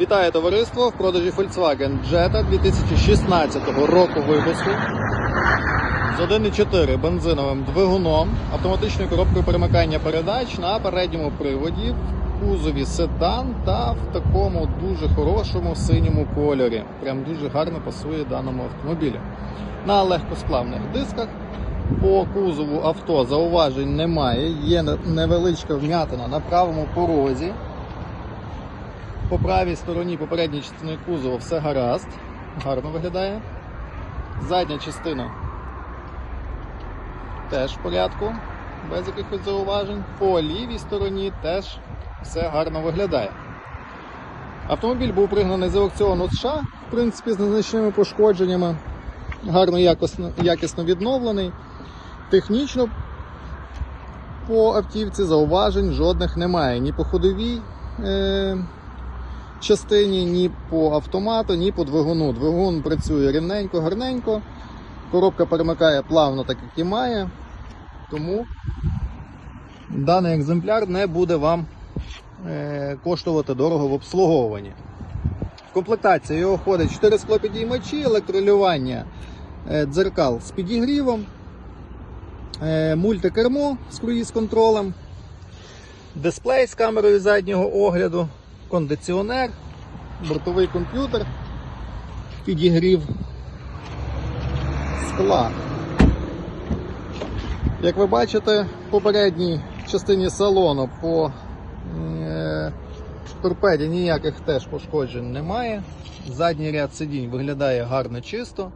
Вітаю товариство в продажі Volkswagen Jetta 2016 року випуску з 1,4 бензиновим двигуном, автоматичною коробкою перемикання передач на передньому приводі, в кузові седан та в такому дуже хорошому синьому кольорі. Прям дуже гарно пасує даному автомобілю. На легкосплавних дисках. По кузову авто зауважень немає. Є невеличка вм'ятина на правому порозі. По правій стороні попередньої частини кузова все гаразд, гарно виглядає. Задня частина теж в порядку, без якихось зауважень. По лівій стороні теж все гарно виглядає. Автомобіль був пригнаний з аукціону США, в принципі, з незначними пошкодженнями, гарно якісно, якісно відновлений. Технічно по автівці зауважень жодних немає. Ні по ходовій. Е- частині, ні по автомату, ні по двигуну. Двигун працює рівненько, гарненько. Коробка перемикає плавно, так як і має. Тому даний екземпляр не буде вам е, коштувати дорого в обслуговуванні. В комплектації його входить 4 склопідіймачі, електролювання е, дзеркал з підігрівом, е, мультикермо з круїз-контролем, дисплей з камерою заднього огляду кондиціонер, бортовий комп'ютер, підігрів скла. Як ви бачите, в попередній частині салону по е, торпеді ніяких теж пошкоджень немає. Задній ряд сидінь виглядає гарно чисто,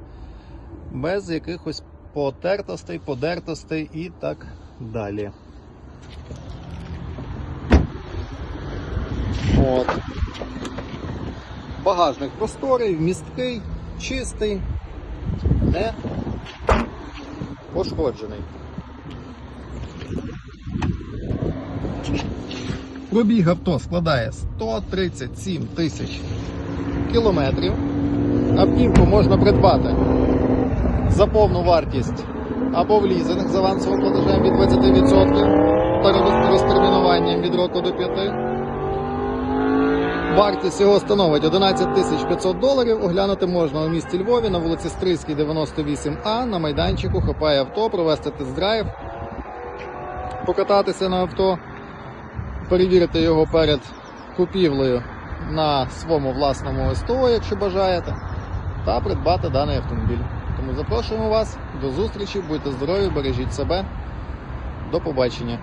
без якихось потертостей, подертостей і так далі. От. Багажник просторий, місткий, чистий, не пошкоджений. Пробіг авто складає 137 тисяч кілометрів. Автівку можна придбати за повну вартість або в лізинг з авансовим платежем від 20% та розтермінуванням від року до 5. Вартість його становить 11 тисяч 500 доларів. Оглянути можна у місті Львові на вулиці Стрийській, 98А. На майданчику хапає авто, провести тест-драйв, покататися на авто, перевірити його перед купівлею на своєму власному СТО, якщо бажаєте, та придбати даний автомобіль. Тому запрошуємо вас до зустрічі, будьте здорові, бережіть себе. До побачення.